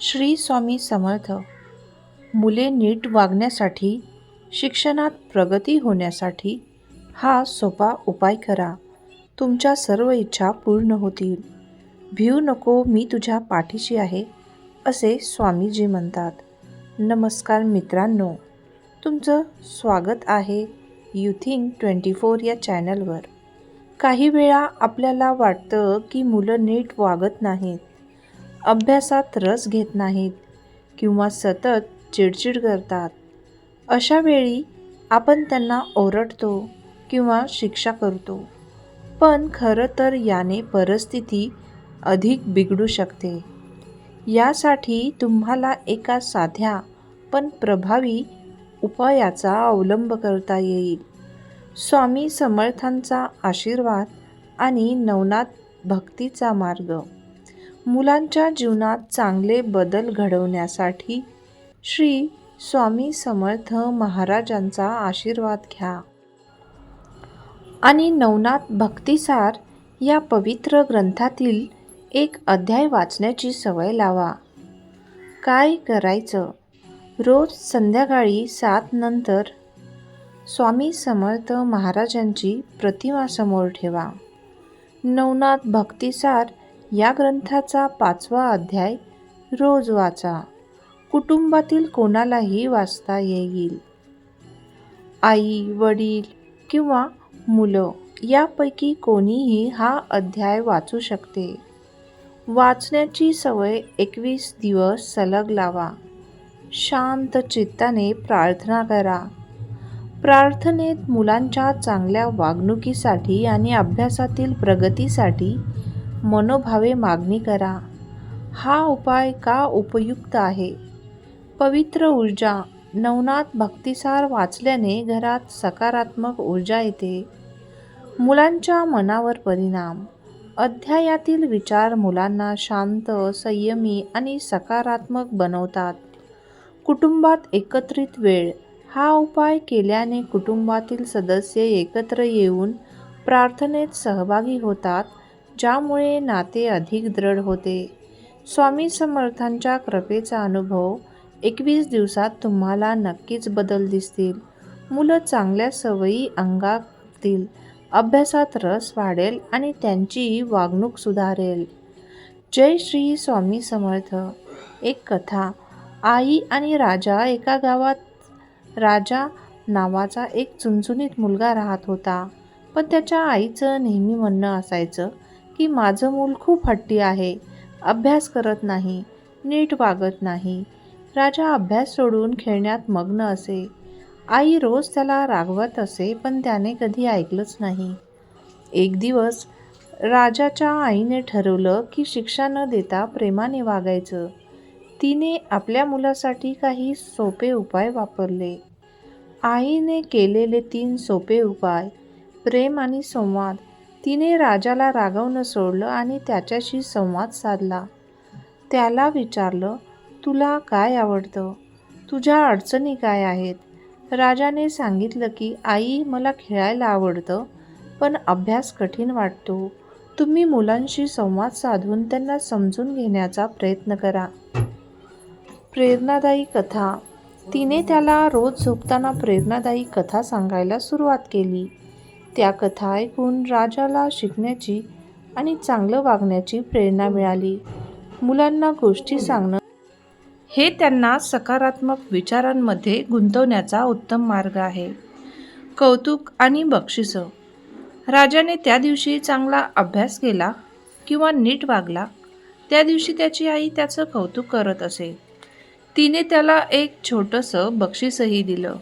श्री स्वामी समर्थ. मुले नीट वागण्यासाठी शिक्षणात प्रगती होण्यासाठी हा सोपा उपाय करा. तुमच्या सर्व इच्छा पूर्ण होतील. भिऊ नको मी तुझ्या पाठीशी आहे असे स्वामीजी म्हणतात. नमस्कार मित्रांनो तुमचं स्वागत आहे युथिंग ट्वेंटी फोर या चॅनलवर. काही वेळा आपल्याला वाटतं की मुलं नीट वागत नाहीत. अभ्यासात रस घेत नाहीत किंवा सतत चिडचिड करतात. अशा वेळी आपण त्यांना ओरडतो किंवा शिक्षा करतो. पण खरं तर याने परिस्थिती अधिक बिघडू शकते. यासाठी तुम्हाला एका साध्या पण प्रभावी उपायाचा अवलंब करता येईल. स्वामी समर्थांचा आशीर्वाद आणि नवनाथ भक्तीचा मार्ग. मुलांच्या जीवनात चांगले बदल घडवण्यासाठी श्री स्वामी समर्थ महाराजांचा आशीर्वाद घ्या. आणि नवनाथ भक्तिसार या पवित्र ग्रंथातील एक अध्याय वाचण्याची सवय लावा. काय करायचं? रोज संध्याकाळी सात नंतर स्वामी समर्थ महाराजांची प्रतिमा समोर ठेवा. नवनाथ भक्तिसार या ग्रंथाचा पाचवा अध्याय रोज वाचा. कुटुंबातील कोणालाही वाचता येईल. आई वडील किंवा मुलं यापैकी कोणीही हा अध्याय वाचू शकते. वाचण्याची सवय एकवीस दिवस सलग लावा. शांत चित्ताने प्रार्थना करा. प्रार्थनेत मुलांच्या चांगल्या वागणुकीसाठी आणि अभ्यासातील प्रगतीसाठी मनोभावे मागणी करा. हा उपाय का उपयुक्त आहे? पवित्र ऊर्जा नवनाथ भक्तिसार वाचल्याने घरात सकारात्मक ऊर्जा येते. मुलांच्या मनावर परिणाम. अध्यायातील विचार मुलांना शांत संयमी आणि सकारात्मक बनवतात. कुटुंबात एकत्रित वेळ. हा उपाय केल्याने कुटुंबातील सदस्य एकत्र येऊन प्रार्थनेत सहभागी होतात. ज्यामुळे नाते अधिक दृढ होते. स्वामी समर्थांच्या कृपेचा अनुभव एकवीस दिवसात तुम्हाला नक्कीच बदल दिसतील. मुलं चांगल्या सवयी अंगातील अभ्यासात रस वाढेल आणि त्यांची वागणूक सुधारेल. जय श्री स्वामी समर्थ. एक कथा. आई आणि राजा एका गावात राजा नावाचा एक चुनचुनीत मुलगा राहत होता. पण त्याच्या आईचं नेहमी म्हणणं असायचं की माझं मूल खूप हट्टी आहे. अभ्यास करत नाही. नीट वागत नाही. राजा अभ्यास सोडून खेळण्यात मग्न असे. आई रोज त्याला रागवत असे पण त्याने कधी ऐकलंच नाही. एक दिवस राजाच्या आईने ठरवलं की शिक्षा न देता प्रेमाने वागायचं. तिने आपल्या मुलासाठी काही सोपे उपाय वापरले. आईने केलेले तीन सोपे उपाय प्रेम आणि संवाद. तिने राजाला रागवणं सोडलं आणि त्याच्याशी संवाद साधला. त्याला विचारलं तुला काय आवडतं? तुझ्या अडचणी काय आहेत? राजाने सांगितलं की आई मला खेळायला आवडतं पण अभ्यास कठीण वाटतो. तुम्ही मुलांशी संवाद साधून त्यांना समजून घेण्याचा प्रयत्न करा. प्रेरणादायी कथा. तिने त्याला रोज झोपताना प्रेरणादायी कथा सांगायला सुरुवात केली. त्या कथा ऐकून राजाला शिकण्याची आणि चांगलं वागण्याची प्रेरणा मिळाली. मुलांना गोष्टी सांगणं हे त्यांना सकारात्मक विचारांमध्ये गुंतवण्याचा उत्तम मार्ग आहे. कौतुक आणि बक्षिसं. राजाने त्या दिवशी चांगला अभ्यास केला किंवा नीट वागला त्या दिवशी त्याची आई त्याचं कौतुक करत असे. तिने त्याला एक छोटंसं बक्षीसही दिलं.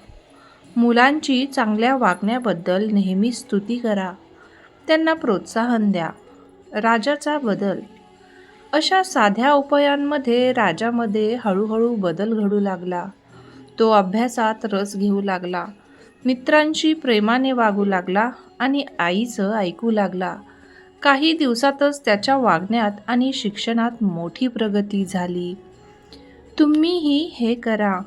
मुलांची चांगल्या वागण्याबद्दल नेहमी स्तुती करा. त्यांना प्रोत्साहन द्या. राजाचा बदल. अशा साध्या उपायांमध्ये राजामध्ये हळूहळू बदल घडू लागला. तो अभ्यासात रस घेऊ लागला. मित्रांशी प्रेमाने वागू लागला आणि आईचं ऐकू लागला. काही दिवसातच त्याच्या वागण्यात आणि शिक्षणात मोठी प्रगती झाली. तुम्हीही हे करा.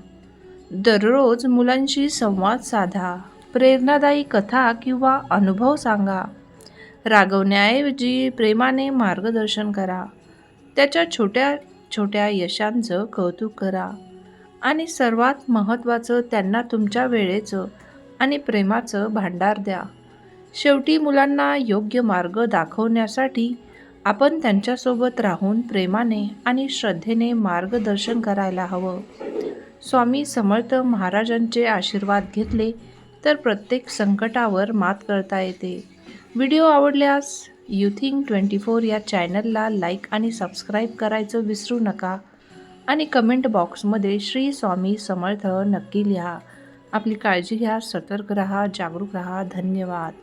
दररोज मुलांशी संवाद साधा प्रेरणादायी कथा किंवा अनुभव सांगा. रागवण्याऐवजी प्रेमाने मार्गदर्शन करा. त्याच्या छोट्या छोट्या यशांचं कौतुक करा. आणि सर्वात महत्त्वाचं त्यांना तुमच्या वेळेचं आणि प्रेमाचं भांडार द्या. शेवटी मुलांना योग्य मार्ग दाखवण्यासाठी आपण त्यांच्यासोबत राहून प्रेमाने आणि श्रद्धेने मार्गदर्शन करायला हवं. स्वामी समर्थ महाराजांचे आशीर्वाद घेतले तर प्रत्येक संकटावर मात करता येते. व्हिडिओ आवडल्यास युथिंग ट्वेंटी फोर या चॅनलला लाईक आणि सबस्क्राईब करायचं विसरू नका आणि कमेंट बॉक्समध्ये श्री स्वामी समर्थ नक्की लिहा. आपली काळजी घ्या सतर्क राहा जागरूक राहा. धन्यवाद.